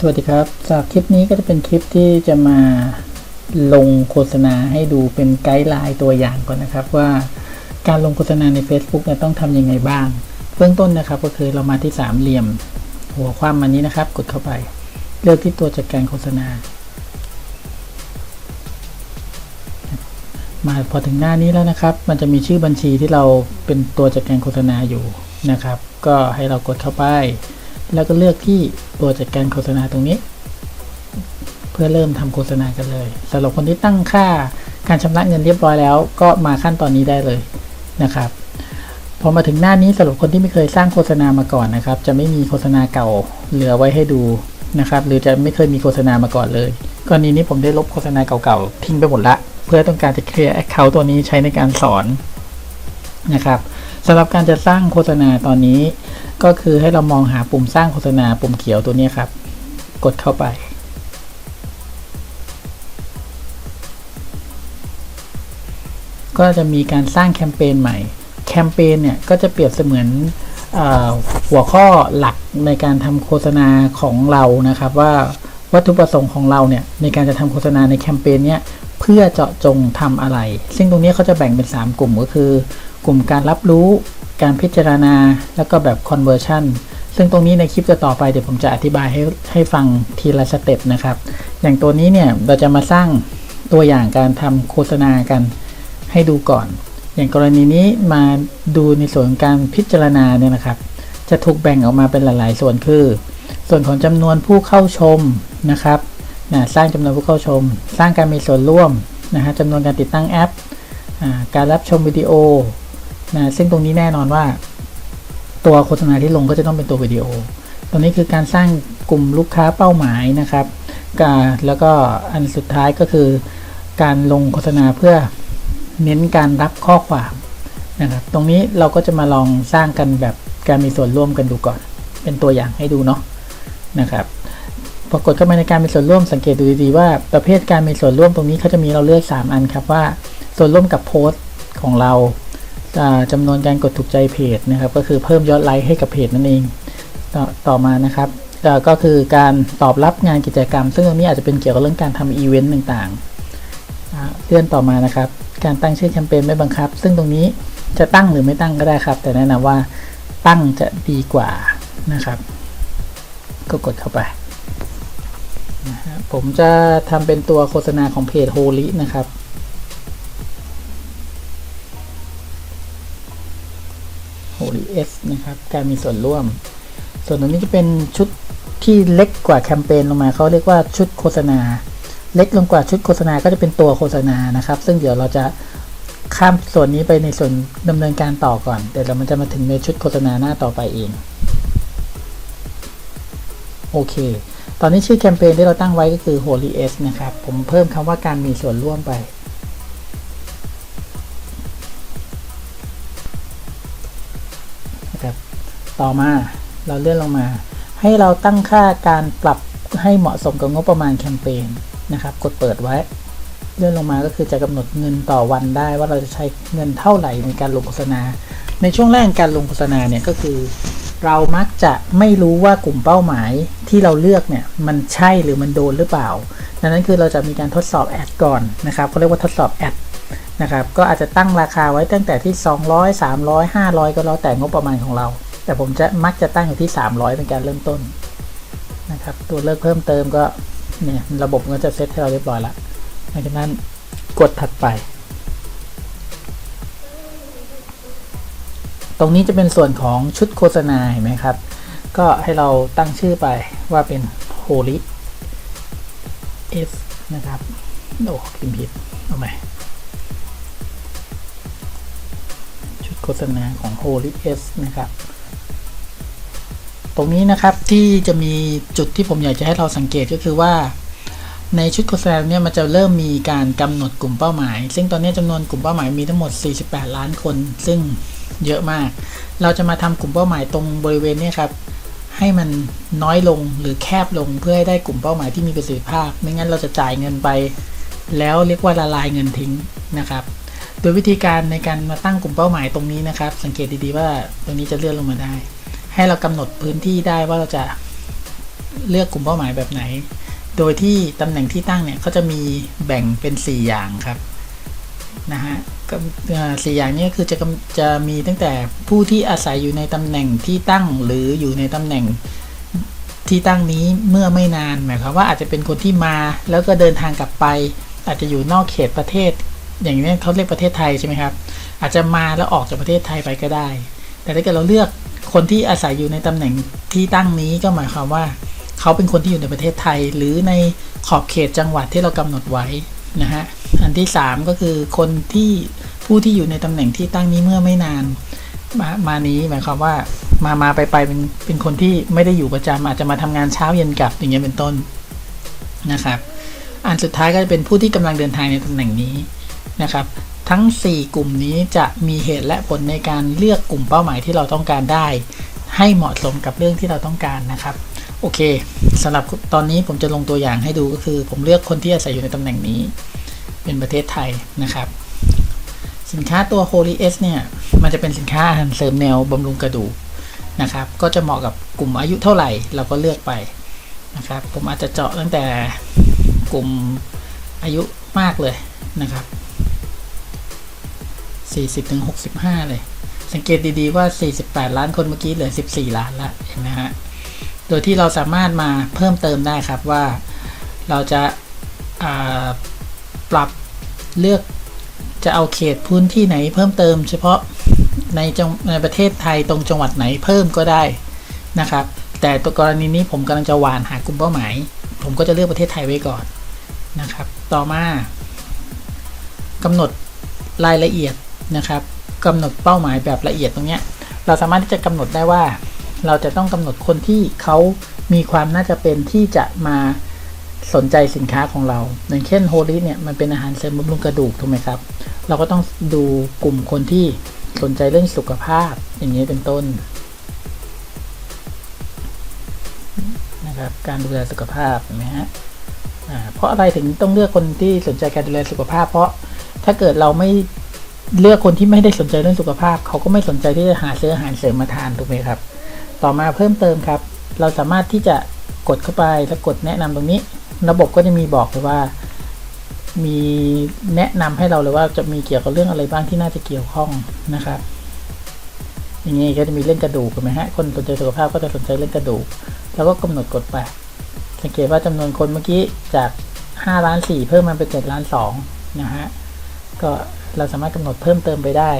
สวัสดีครับจากคลิปนี้ก็จะเป็นคลิปที่จะมาลงโฆษณาให้ดูเป็นไกด์ไลน์ตัวอย่างก่อนนะครับ ว่าการลงโฆษณาใน Facebook เนี่ยต้องทำยังไงบ้าง เบื้องต้นนะครับก็คือเรามาที่สามเหลี่ยม หัวความมันนี้นะครับ กดเข้าไป เลือกที่ตัวจัดการโฆษณา มาพอถึงหน้านี้แล้วนะครับ มันจะมีชื่อบัญชีที่เราเป็นตัวจัดการโฆษณาอยู่นะครับ ก็ให้เรากดเข้าไป แล้วก็เลือกที่ตัวจัดการโฆษณาตรงนี้ เพื่อเริ่มทำโฆษณากันเลยสำหรับคนที่ตั้งค่าการชำระเงินเรียบร้อยแล้ว ก็มาขั้นตอนนี้ได้เลยนะครับพอมาถึงหน้านี้สำหรับคนที่ไม่เคยสร้างโฆษณามาก่อนนะครับ จะไม่มีโฆษณาเก่าเหลือไว้ให้ดูนะครับ หรือจะไม่เคยมีโฆษณามาก่อนเลยกรณีนี้ผมได้ลบโฆษณาเก่าๆทิ้งไปหมดละ เพื่อต้องการจะเคลียร์แอคเคาท์ตัวนี้ใช้ในการสอนนะครับสำหรับการจะสร้างโฆษณาตอนนี้ ก็คือให้เรามองหาปุ่มสร้างโฆษณาปุ่มเขียวตัวนี้ครับ กดเข้าไป ก็จะมีการสร้างแคมเปญใหม่ แคมเปญเนี่ยก็จะเปรียบเสมือนอหัวข้อหลักในการทำโฆษณาของเรานะครับ ว่าวัตถุประสงค์ของเราเนี่ยในการจะทำโฆษณาในแคมเปญเนี้ยเพื่อเจาะจงทำอะไร ซึ่งตรงนี้เขาจะแบ่งเป็น 3 กลุ่มก็คือ กลุ่มการรับรู้ การพิจารณาแล้วก็แบบ conversion ซึ่งตรงนี้ในคลิปจะต่อไปเดี๋ยวผมจะอธิบายให้ให้ฟังทีละสเต็ปนะครับ อย่างตัวนี้เนี่ยเราจะมาสร้างตัวอย่างการทำโฆษณากันให้ดูก่อน อย่างกรณีนี้มาดูในส่วนของการพิจารณาเนี่ยนะครับ จะถูกแบ่งออกมาเป็นหลาย ๆ ส่วนคือ ส่วนของจำนวนผู้เข้าชมนะครับนะสร้างจำนวนผู้เข้าชม สร้างการมีส่วนร่วมนะฮะจำนวนการติดตั้งแอป การรับชมวิดีโอ นะซึ่งตรงนี้แน่นอนว่า ตัวโฆษณาที่ลงก็จะต้องเป็นตัววิดีโอ ตรงนี้คือการสร้างกลุ่มลูกค้าเป้าหมายนะครับแล้วก็อันสุดท้ายก็คือการลงโฆษณาเพื่อเน้นการรับข้อความนะครับ ตรงนี้เราก็จะมาลองสร้างกันแบบการมีส่วนร่วมกันดูก่อน เป็นตัวอย่างให้ดูเนาะนะครับพอกดเข้ามาในการมีส่วนร่วมสังเกตดูดีๆว่าประเภทการมีส่วนร่วมตรงนี้เขาจะมีเราเลือก 3 อันครับว่า ส่วนร่วมกับโพสต์ของเรา จำนวนการกดถูกใจเพจนะครับ ก็คือเพิ่มยอดไลค์ให้กับเพจนั่นเองตต่อมานะครับก็คือการตอบรับงานกิจกรรม ซึ่งตรงนี้อาจจะเป็นเกี่ยวกับเรื่องการทำอีเวนต์ต่างๆเลื่อนต่อมานะครับ การตั้งชื่อแคมเปญไม่บังคับ ซึ่งตรงนี้จะตั้งหรือไม่ตั้งก็ได้ครับ แต่แนะนำว่าตั้งจะดีกว่านะครับ ก็กดเข้าไปผมจะทำเป็นตัวโฆษณาของเพจโฮลินะครับ โฮลิเอสนะครับ การมีส่วนร่วม ส่วนตรงนี้จะเป็นชุดที่เล็กกว่าแคมเปญลงมาเขาเรียกว่าชุดโฆษณา เล็กลงกว่าชุดโฆษณาก็จะเป็นตัวโฆษณานะครับ ซึ่งเดี๋ยวเราจะข้ามส่วนนี้ไปในส่วนดำเนินการต่อก่อน เดี๋ยวเรามันจะมาถึงในชุดโฆษณาหน้าต่อไปเอง โอเค ตอนนี้ชื่อแคมเปญที่เราตั้งไว้ก็คือ Holy S นะครับ ผมเพิ่มคำว่าการมีส่วนร่วมไป นะครับ ต่อมาเราเลื่อนลงมา ให้เราตั้งค่าการปรับให้เหมาะสมกับงบประมาณแคมเปญนะครับ กดเปิดไว้ เลื่อนลงมาก็คือจะกำหนดเงินต่อวันได้ว่าเราจะใช้เงินเท่าไหร่ในการลงโฆษณา ในช่วงแรกการลงโฆษณาเนี่ยก็คือเรามักจะไม่รู้ว่ากลุ่มเป้าหมายที่เราเลือกเนี่ยมันใช่หรือมันโดนหรือเปล่า ดังนั้นคือเราจะมีการทดสอบแอดก่อนนะครับเขาเรียกว่าทดสอบแอด นะครับ ก็อาจจะตั้งราคาไว้ตั้งแต่ที่ 200 300 500 ก็แล้วแต่งบประมาณของเรา แต่ผมจะมักจะตั้งอยู่ที่ 300 เป็นการเริ่มต้นนะครับ ตัวเลือกเพิ่มเติมก็เนี่ยระบบก็จะเซตให้เราเรียบร้อยล้วหลังจากนั้นกดถัดไป ตรงนี้จะเป็นส่วนของชุดโฆษณาเห็นไหมครับ ก็ให้เราตั้งชื่อไปว่าเป็น Holy S นะครับ โอ้พิมพ์ผิดเอาใหม่ โฆษณาของ Holy S นะครับ ตรงนี้นะครับที่จะมีจุดที่ผมอยากจะให้เราสังเกตก็คือว่า ในชุดโฆษณาเนี่ยมันจะเริ่มมีการกำหนดกลุ่มเป้าหมาย ซึ่งตอนนี้จำนวนกลุ่มเป้าหมายมีทั้งหมด 48 ล้านคน ซึ่งเยอะมาก เราจะมาทำกลุ่มเป้าหมายตรงบริเวณนี้ครับให้มันน้อยลงหรือแคบลงเพื่อให้ได้กลุ่มเป้าหมายที่มีประสิทธิภาพ ไม่งั้นเราจะจ่ายเงินไป แล้วเรียกว่าละลายเงินทิ้งนะครับ โดยวิธีการในการมาตั้งกลุ่มเป้าหมายตรงนี้นะครับ สังเกตดีๆว่าตรงนี้จะเลื่อนลงมาได้ ให้เรากำหนดพื้นที่ได้ว่าเราจะเลือกกลุ่มเป้าหมายแบบไหน โดยที่ตำแหน่งที่ตั้งเนี่ยเขาจะมีแบ่งเป็น 4 อย่างครับนะฮะสี่อย่างนี้คือจะจะมีตั้งแต่ผู้ที่อาศัยอยู่ในตำแหน่งที่ตั้งหรืออยู่ในตำแหน่งที่ตั้งนี้เมื่อไม่นานหมายความว่าอาจจะเป็นคนที่มาแล้วก็เดินทางกลับไป อาจจะอยู่นอกเขตประเทศ อย่างนี้เขาเรียกประเทศไทยใช่ไหมครับ อาจจะมาแล้วออกจากประเทศไทยไปก็ได้ แต่ถ้าเกิดเราเลือกคนที่อาศัยอยู่ในตำแหน่งที่ตั้งนี้ก็หมายความว่า เขาเป็นคนที่อยู่ในประเทศไทย หรือในขอบเขตจังหวัดที่เรากำหนดไว้นะฮะอันที่ 3 ก็คือคนที่ผู้ที่อยู่ในตำแหน่งที่ตั้งนี้เมื่อไม่นานมามานี้หมายความว่ามามาไปไปเป็นเป็นคนที่ไม่ได้อยู่ประจำอาจจะมาทำงานเช้าเย็นกลับอย่างเงี้ยเป็นต้นนะครับ อันสุดท้ายก็จะเป็นผู้ที่กำลังเดินทางในตำแหน่งนี้ นะครับ ทั้ง 4 กลุ่มนี้จะมีเหตุและผลในการเลือกกลุ่มเป้าหมายที่เราต้องการได้ ให้เหมาะสมกับเรื่องที่เราต้องการนะครับ โอเคสำหรับตอนนี้ผมจะลงตัวอย่างให้ดูก็คือ ผมเลือกคนที่อาศัยอยู่ในตำแหน่งนี้ เป็นประเทศไทยนะครับ สินค้าตัว Holy S เนี่ยมันจะเป็นสินค้าอาหารเสริมแนวบำรุงกระดูกนะครับก็จะเหมาะกับกลุ่มอายุเท่าไหร่เราก็เลือกไปนะครับผมอาจจะเจาะตั้งแต่กลุ่มอายุมากเลยนะครับ 40ถึง65 เลย สังเกตดีๆว่า 48 ล้านคนเมื่อกี้เหลือ 14 ล้านละเห็นไหมฮะ โดยที่เราสามารถมาเพิ่มเติมได้ครับว่าเราจะาปรับเลือกจะเอาเขตพื้นที่ไหนเพิ่มเติม เฉพาะในจังในประเทศไทยตรงจังหวัดไหนเพิ่มก็ได้นะครับ แต่ตัวกรณีนี้ผมกำลังจะหวานหากลุ่มเป้าหมาย ผมก็จะเลือกประเทศไทยไว้ก่อนนะครับ ต่อมากำหนดรายละเอียด นะครับกำหนดเป้าหมายแบบละเอียดตรงเนี้ยเราสามารถที่จะกำหนดได้ว่า เราจะต้องกำหนดคนที่เขามีความน่าจะเป็นที่จะมาสนใจสินค้าของเรา อย่างเช่นโฮลิเนี่ยมันเป็นอาหารเสริมบำรุงกระดูกถูกไหมครับ เราก็ต้องดูกลุ่มคนที่สนใจเรื่องสุขภาพอย่างนี้เป็นต้นนะครับการดูแลสุขภาพเห็นไหมฮะเพราะอะไรถึงต้องเลือกคนที่สนใจการดูแลสุขภาพ เพราะถ้าเกิดเราไม่ เลือกคนที่ไม่ได้สนใจเรื่องสุขภาพ เขาก็ไม่สนใจที่จะหาซื้ออาหารเสริมมาทานถูกไหมครับ ต่อมาเพิ่มเติมครับ เราสามารถที่จะกดเข้าไปแล้วกดแนะนำตรงนี้ ระบบก็จะมีบอกเลยว่า มีแนะนำให้เราเลยว่าจะมีเกี่ยวกับเรื่องอะไรบ้างที่น่าจะเกี่ยวข้องนะครับอย่างนี้ก็จะมีเรื่องกระดูกเห็นไหมฮะ คนสนใจสุขภาพก็จะสนใจเรื่องกระดูก แล้วก็กำหนดกดไป สังเกตว่าจำนวนคนเมื่อกี้จาก5ล้าน4เพิ่มมาเป็น7ล้าน2นะฮะ ก็ เราสามารถกำหนดเพิ่มเติมไปได้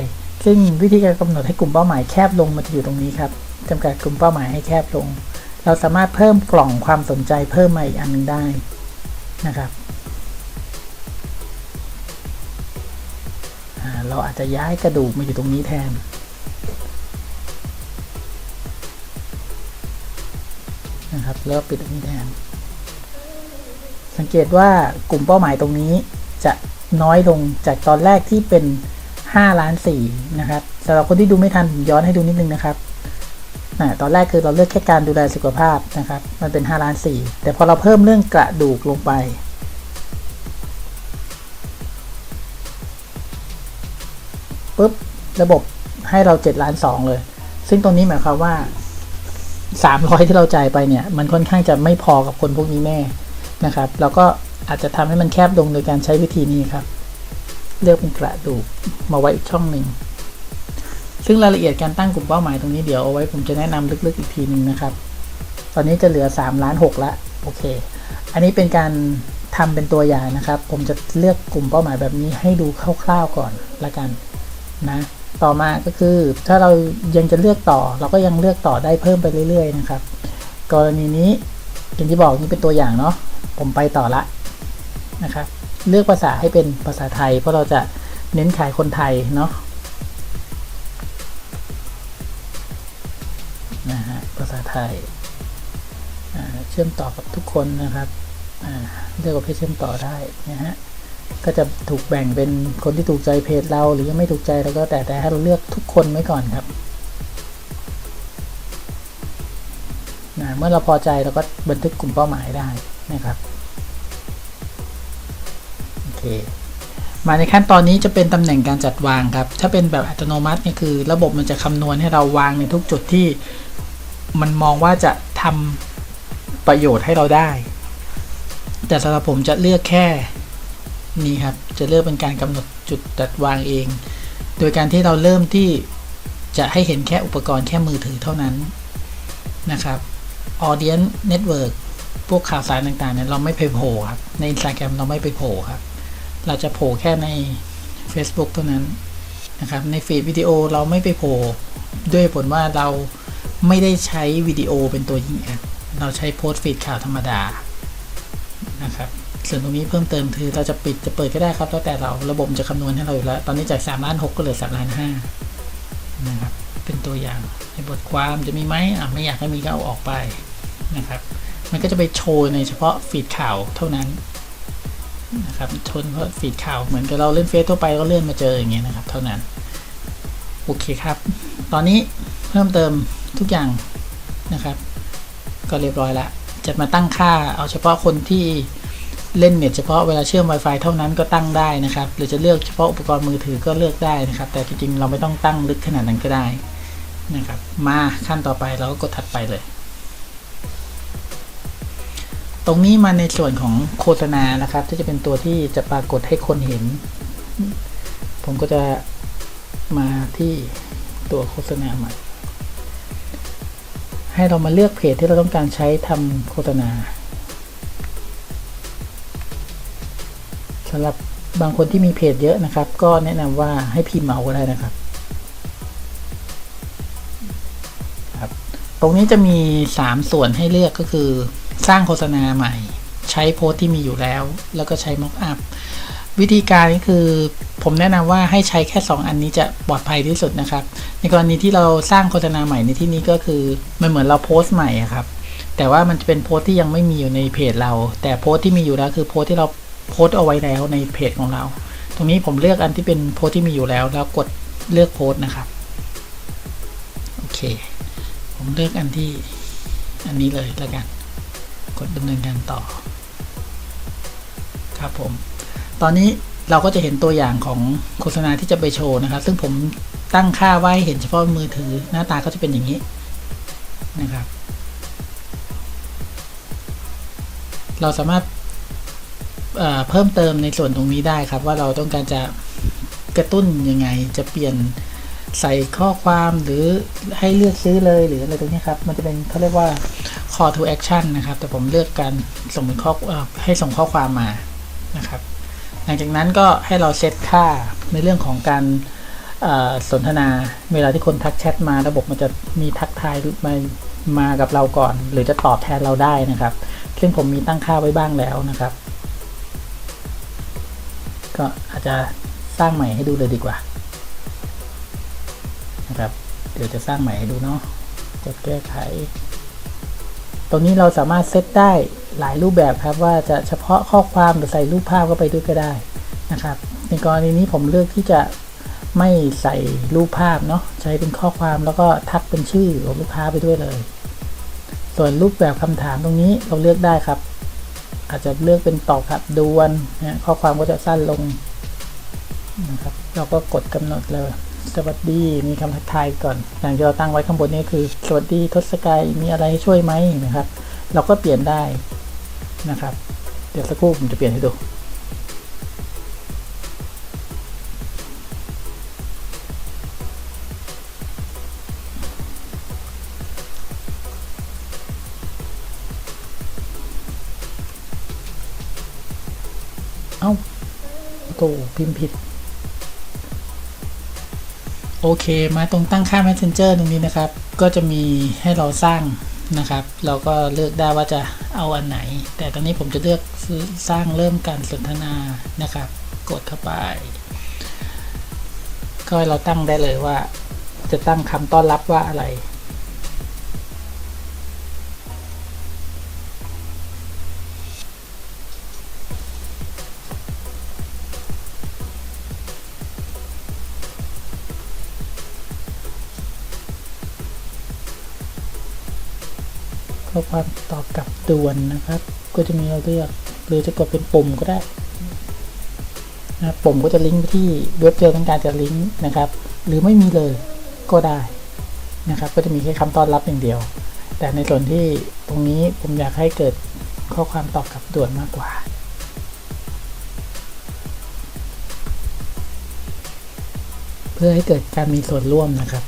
ซึ่งวิธีการกำหนดให้กลุ่มเป้าหมายแคบลงมันจะอยู่ตรงนี้ครับจำกัดกลุ่มเป้าหมายให้แคบลง เราสามารถเพิ่มกล่องความสนใจเพิ่มมาอีกอันหนึงได้นะครับเราอาจจะย้ายกระดูกมาอยู่ตรงนี้แทน นะครับแล้วปิดอันนี้แทน สังเกตว่ากลุ่มเป้าหมายตรงนี้จะ น้อยลงจากตอนแรกที่เป็น 5 ล้าน4นะครับสำหรับคนที่ดูไม่ทันย้อนให้ดูนิดนึงนะครับนะตอนแรกคือเราเลือกแค่การดูแลสุขภาพนะครับ มันเป็น 5 ล้าน 4 แต่พอเราเพิ่มเรื่องกระดูกลงไป ปุ๊บ ระบบให้เรา 7 ล้าน 2 เลย ซึ่งตรงนี้หมายความว่า 300 ที่เราจ่ายไปเนี่ย มันค่อนข้างจะไม่พอกับคนพวกนี้แน่นะครับแล้วก็ อาจจะทำให้มันแคบลงโดยการใช้วิธีนี้ครับ เลือกเป็นกระดูกมาไว้อีกช่องหนึ่ง ซึ่งรายละเอียดการตั้งกลุ่มเป้าหมายตรงนี้เดี๋ยวเอาไว้ผมจะแนะนำลึกๆอีกทีหนึ่งนะครับ ตอนนี้จะเหลือ3ล้าน6ละโอเค อันนี้เป็นการทำเป็นตัวอย่างนะครับ ผมจะเลือกกลุ่มเป้าหมายแบบนี้ให้ดูคร่าวๆก่อนละกันนะต่อมาก็คือถ้าเรายังจะเลือกต่อ เราก็ยังเลือกต่อได้เพิ่มไปเรื่อย ๆ นะครับ กรณีนี้อย่างที่บอกนี่เป็นตัวอย่างเนาะผมไปต่อละ นะครับเลือกภาษาให้เป็นภาษาไทย เพราะเราจะเน้นขายคนไทยเนาะนะฮะภาษาไทยเชื่อมต่อกับทุกคนนะครับเลือกประเภทเชื่อมต่อได้นะฮะก็จะถูกแบ่งเป็นคนที่ถูกใจเพจเราหรือยังไม่ถูกใจเราก็แต่แต่ให้เราเลือกทุกคนไว้ก่อนครับนะเมื่อเราพอใจเราก็บันทึกกลุ่มเป้าหมายได้นะครับ มาในขั้นตอนนี้จะเป็นตำแหน่งการจัดวางครับ ถ้าเป็นแบบอัตโนมัตินี่คือ ระบบมันจะคำนวณให้เราวางในทุกจุดที่มันมองว่าจะทำประโยชน์ให้เราได้ แต่สำหรับผมจะเลือกแค่นี้ครับ จะเลือกเป็นการกำหนดจุดจัดวางเอง โดยการที่เราเริ่มที่จะให้เห็นแค่อุปกรณ์แค่มือถือเท่านั้นนะครับ Audience Network พวกข่าวสารต่างๆเนี่ยเราไม่ไปโผล่ครับ ใน Instagram เราไม่ไปโผล่ครับ เราจะโผล่แค่ใน Facebook เท่านั้นนะครับ ในฟีดวิดีโอเราไม่ไปโผล่ด้วยผลว่าเราไม่ได้ใช้วิดีโอเป็นตัวยิงแอดเราใช้โพสต์ฟีดข่าวธรรมดานะครับส่วนตรงนี้เพิ่มเติมคือเราจะปิดจะเปิดก็ได้ครับ แล้วแต่เราระบบจะคำนวณให้เราอยู่แล้ว ตอนนี้จาก3ล้าน6ก็เหลือ3ล้าน5นะครับเป็นตัวอย่างในบทความจะมีไหมอะไม่อยากให้มีก็เอาออกไปนะครับ มันก็จะไปโชว์ในเฉพาะฟีดข่าวเท่านั้น นะครับชนเพราะฟีดข่าวเหมือนกับเราเล่นเฟซทั่วไปก็เลื่อนมาเจออย่างเงี้ยนะครับ เท่านั้น โอเคครับ ตอนนี้เพิ่มเติมทุกอย่างนะครับ ก็เรียบร้อยละจะมาตั้งค่าเอาเฉพาะคนที่เล่นเน็ตเฉพาะเวลาเชื่อม Wi-Fi เท่านั้นก็ตั้งได้นะครับ หรือจะเลือกเฉพาะอุปกรณ์มือถือก็เลือกได้นะครับ แต่จริงๆเราไม่ต้องตั้งลึกขนาดนั้นก็ได้นะครับ มาขั้นต่อไปเราก็กดถัดไปเลย ตรงนี้มาในส่วนของโฆษณานะครับ ที่จะเป็นตัวที่จะปรากฏให้คนเห็น ผมก็จะมาที่ตัวโฆษณาใหม่ให้เรามาเลือกเพจที่เราต้องการใช้ทำโฆษณาสำหรับบางคนที่มีเพจเยอะนะครับ ก็แนะนำว่าให้พิมพ์เอาก็ได้นะครับครับ ตรงนี้จะมี 3 ส่วนให้เลือกก็คือ สร้างโฆษณาใหม่ ใช้โพสต์ที่มีอยู่แล้ว แล้วก็ใช้ม็อกอัพวิธีการนี้คือผมแนะนำว่าให้ใช้แค่ 2 อันนี้จะปลอดภัยที่สุดนะครับ ในกรณีที่เราสร้างโฆษณาใหม่ในที่นี้ก็คือมันเหมือนเราโพสต์ใหม่ครับ แต่ว่ามันจะเป็นโพสต์ที่ยังไม่มีอยู่ในเพจเรา แต่โพสต์ที่มีอยู่แล้วคือโพสต์ที่เราโพสต์เอาไว้แล้วในเพจของเรา ตรงนี้ผมเลือกอันที่เป็นโพสต์ที่มีอยู่แล้ว แล้วกดเลือกโพสต์นะครับโอเค ผมเลือกอันที่อันนี้เลยแล้วกัน กดดำเนินการต่อ ครับผม ตอนนี้เราก็จะเห็นตัวอย่างของโฆษณาที่จะไปโชว์นะครับ ซึ่งผมตั้งค่าไว้เห็นเฉพาะมือถือหน้าตาก็จะเป็นอย่างนี้นะครับ เราสามารถเเพิ่มเติมในส่วนตรงนี้ได้ครับ ว่าเราต้องการจะกระตุ้นยังไงจะเปลี่ยนใส่ข้อความหรือให้เลือกซื้อเลยหรืออะไรตรงนี้ครับ มันจะเป็นเขาเรียกว่า call to action นะครับ แต่ผมเลือกการส่งเป็นข้อให้ส่งข้อความมานะครับ หลังจากนั้นก็ให้เราเซตค่าในเรื่องของการสนทนาเวลาที่คนทักแชทมาระบบมันจะมีทักทายมามากับเราก่อน หรือจะตอบแทนเราได้นะครับ ซึ่งผมมีตั้งค่าไว้บ้างแล้วนะครับ ก็อาจจะสร้างใหม่ให้ดูเลยดีกว่านะครับ เดี๋ยวจะสร้างใหม่ให้ดูเนาะกดแก้ไข ตรงนี้เราสามารถเซตได้หลายรูปแบบครับ ว่าจะเฉพาะข้อความหรือใส่รูปภาพเข้าไปด้วยก็ได้นะครับ ในกรณีนี้ผมเลือกที่จะไม่ใส่รูปภาพเนาะใช้เป็นข้อความแล้วก็ทักเป็นชื่อของลูกค้าไปด้วยเลย ส่วนรูปแบบคำถามตรงนี้เราเลือกได้ครับ อาจจะเลือกเป็นตอบครับดวนนะข้อความก็จะสั้นลงนะครับ เราก็กดกำหนดเลย สวัสดีมีคำทักทายก่อน อย่างที่เราตั้งไว้ข้างบนนี้คือ สวัสดีทศกัยมีอะไรให้ช่วยไหมนะครับ เราก็เปลี่ยนได้นะครับ เดี๋ยวสักครู่ผมจะเปลี่ยนให้ดูเอ้าโตพิมพ์ผิด โอเค มาตรงตั้งค่า Messenger ตรงนี้นะครับ ก็จะมีให้เราสร้างนะครับ เราก็เลือกได้ว่าจะเอาอันไหน แต่ตอนนี้ผมจะเลือกสร้างเริ่มการสนทนานะครับ กดเข้าไป ก็เราตั้งได้เลยว่า จะตั้งคำต้อนรับว่าอะไร ข้อความตอบกลับด่วนนะครับ ก็จะมีเราเลือกหรือจะกดเป็นปุ่มก็ได้นะปุ่มก็จะลิงก์ไปที่เว็บเจอต้องการจะลิงก์นะครับ หรือไม่มีเลยก็ได้นะครับ ก็จะมีแค่คำต้อนรับอย่างเดียว แต่ในส่วนที่ตรงนี้ผมอยากให้เกิดข้อความตอบกลับด่วนมากกว่าเพื่อให้เกิดการมีส่วนร่วมนะครับ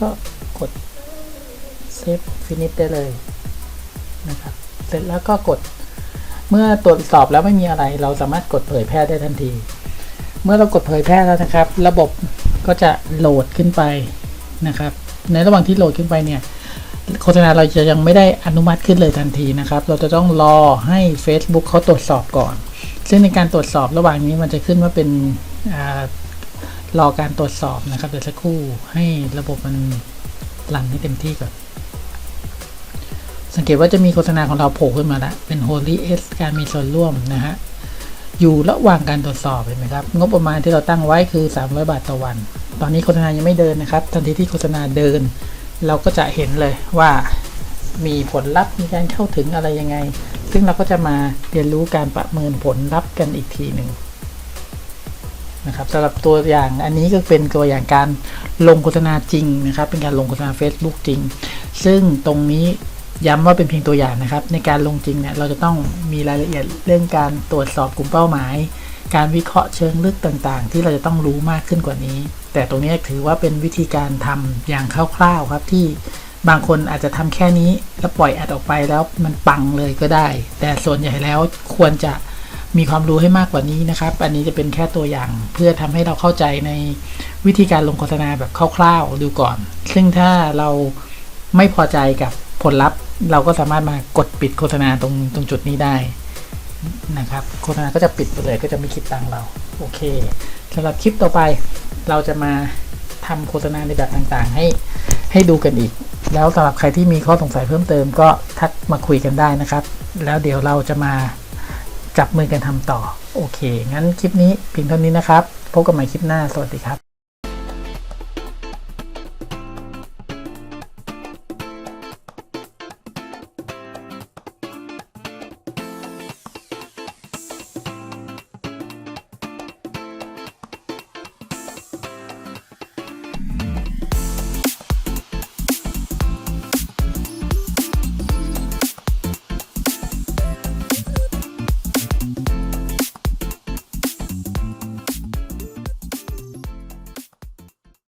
ก็กด Save Finish ได้เลยนะครับ เสร็จแล้วก็กด เมื่อตรวจสอบแล้วไม่มีอะไร เราสามารถกดเผยแพร่ได้ทันที เมื่อเรากดเผยแพร่แล้วนะครับ ระบบก็จะโหลดขึ้นไปนะครับ ในระหว่างที่โหลดขึ้นไปเนี่ยโฆษณาเราจะยังไม่ได้อนุมัติขึ้นเลยทันทีนะครับ เราจะต้องรอให้ Facebook เขาตรวจสอบก่อน ซึ่งในการตรวจสอบระหว่างนี้มันจะขึ้นว่าเป็น รอการตรวจสอบนะครับเดี๋ยวสักครู่ให้ระบบมันรันให้เต็มที่ก่อนสังเกตว่าจะมีโฆษณาของเราโผล่ขึ้นมาแล้วเป็น Holy S การมีส่วนร่วมนะฮะอยู่ระหว่างการตรวจสอบเห็นไหมครับ งบประมาณที่เราตั้งไว้คือ 300 บาทต่อวัน ตอนนี้โฆษณายังไม่เดินนะครับ ทันทีที่โฆษณาเดิน เราก็จะเห็นเลยว่ามีผลลัพธ์มีการเข้าถึงอะไรยังไง ซึ่งเราก็จะมาเรียนรู้การประเมินผลลัพธ์กันอีกทีหนึ่ง นะครับสำหรับตัวอย่างอันนี้ก็เป็นตัวอย่างการลงโฆษณาจริงนะครับ เป็นการลงโฆษณา Facebook จริง ซึ่งตรงนี้ย้ำว่าเป็นเพียงตัวอย่างนะครับ ในการลงจริงเนี่ยเราจะต้องมีรายละเอียดเรื่องการตรวจสอบกลุ่มเป้าหมาย การวิเคราะห์เชิงลึกต่างๆ ที่เราจะต้องรู้มากขึ้นกว่านี้ แต่ตรงนี้ถือว่าเป็นวิธีการทำอย่างคร่าวๆครับที่บางคนอาจจะทำแค่นี้แล้วปล่อยอัดออกไปแล้วมันปังเลยก็ได้ แต่ส่วนใหญ่แล้วควรจะ มีความรู้ให้มากกว่านี้นะครับ อันนี้จะเป็นแค่ตัวอย่างเพื่อทำให้เราเข้าใจในวิธีการลงโฆษณาแบบคร่าวๆดูก่อน ซึ่งถ้าเราไม่พอใจกับผลลัพธ์ เราก็สามารถมากดปิดโฆษณาตรงตรงจุดนี้ได้นะครับ โฆษณาก็จะปิดไปเลยก็จะไม่คิดตังเรา โอเคสำหรับคลิปต่อไปเราจะมาทำโฆษณาในแบบต่างๆ ให้ให้ดูกันอีก แล้วสำหรับใครที่มีข้อสงสัยเพิ่มเติมก็ทักมาคุยกันได้นะครับ แล้วเดี๋ยวเราจะมา จับมือกันทำต่อ โอเค งั้นคลิปนี้เพียงเท่านี้นะครับ พบกันใหม่คลิปหน้า สวัสดีครับ